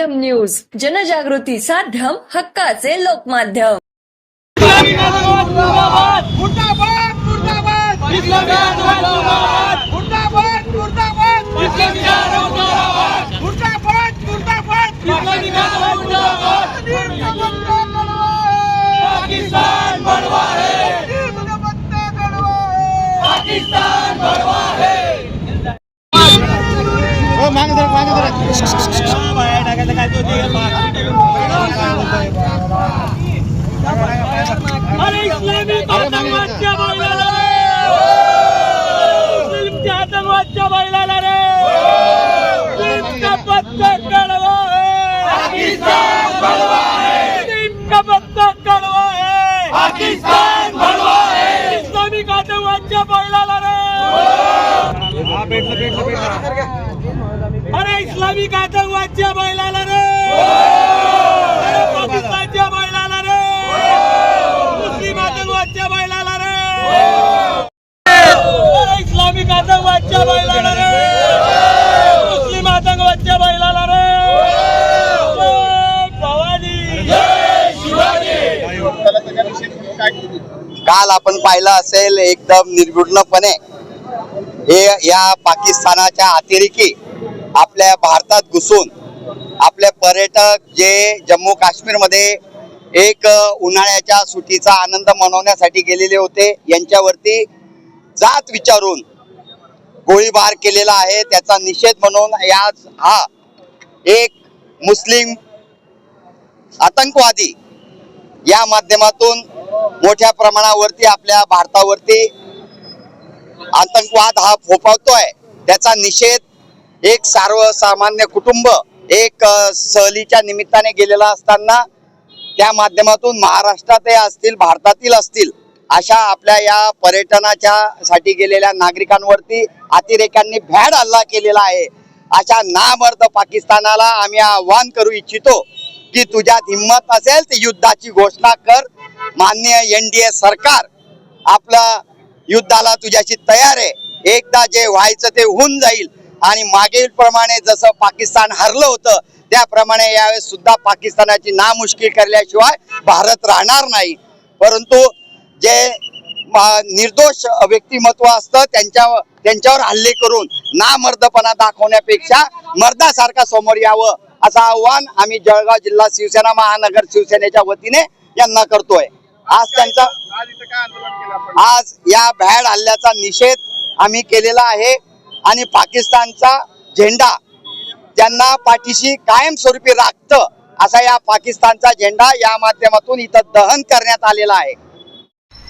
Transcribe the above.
News जनजागृती साध्यम हक्काचे लोकमाध्यम पाकिस्तान पाकिस्तान आतंकवादच्या बैलाला रे पत्ता कडवा है है पत्ता कडवा है पाकिस्तान है इस्लामिक आतंकवादच्या बैलाला रे अरे इस्लामिक आतंकवादच्या बैलाला रे अरे पाकिस्तानच्या बैलाला रे मुस्लिम आतंकवादच्या बैलाला रे अरे इस्लामिक आतंकवादच्या बैलाला रे मुस्लिम आतंकवादच्या बैलाला रे जय भवानी जय शिवाजी काल आपण पाहिलं असेल एकदम निर्विघ्नपणे हे या पाकिस्तानाच्या अतिरेकी आपल्या भारतात घुसून आपले पर्यटक जे जम्मू काश्मीरमध्ये एक उन्हाळ्याच्या सुट्टीचा आनंद मनवण्यासाठी गेलेले होते यांच्यावरती जात विचारून गोळीबार केलेला आहे. त्याचा निषेध म्हणून याच हा एक मुस्लिम आतंकवादी या माध्यमातून मोठ्या प्रमाणावरती आपल्या भारतावरती आतंकवाद हा फोफावतोय. त्याचा निषेध एक सर्वसामान्य कुटुंब एक सहलीच्या निमित्ताने गेलेला असताना त्या माध्यमातून महाराष्ट्रातही असतील भारतातील असतील अशा आपल्या या पर्यटनाच्या साठी गेलेल्या नागरिकांवरती अतिरेक्यांनी भ्याड हल्ला केलेला आहे. अशा नामर्द पाकिस्तानाला आम्ही आव्हान करू इच्छितो की तुझ्यात हिंमत असेल तर युद्धाची घोषणा कर मान्य एन डी ए सरकार आपलं युद्धाला तुझ्याशी तयार आहे. एकदा जे व्हायचं ते होऊन जाईल. आणि मागील प्रमाणे जसं पाकिस्तान हरलं होतं त्याप्रमाणे यावेळेस सुद्धा पाकिस्तानाची नामुश्किल करल्याशिवाय भारत राहणार नाही. परंतु जे निर्दोष व्यक्तिमत्व असतं त्यांच्या त्यांच्यावर हल्ले करून नामर्दपणा दाखवण्यापेक्षा मर्दासारखा समोर यावं असं आव्हान आम्ही जळगाव जिल्हा शिवसेना महानगर शिवसेनेच्या वतीने यांना करतोय. आज त्यांचा आज या भॅड हल्ल्याचा निषेध आम्ही केलेला आहे आणि पाकिस्तानचा झेंडा त्यांना पाठीशी कायमस्वरूपी राखतं असा या पाकिस्तानचा झेंडा या माध्यमातून इथं दहन करण्यात आलेला आहे.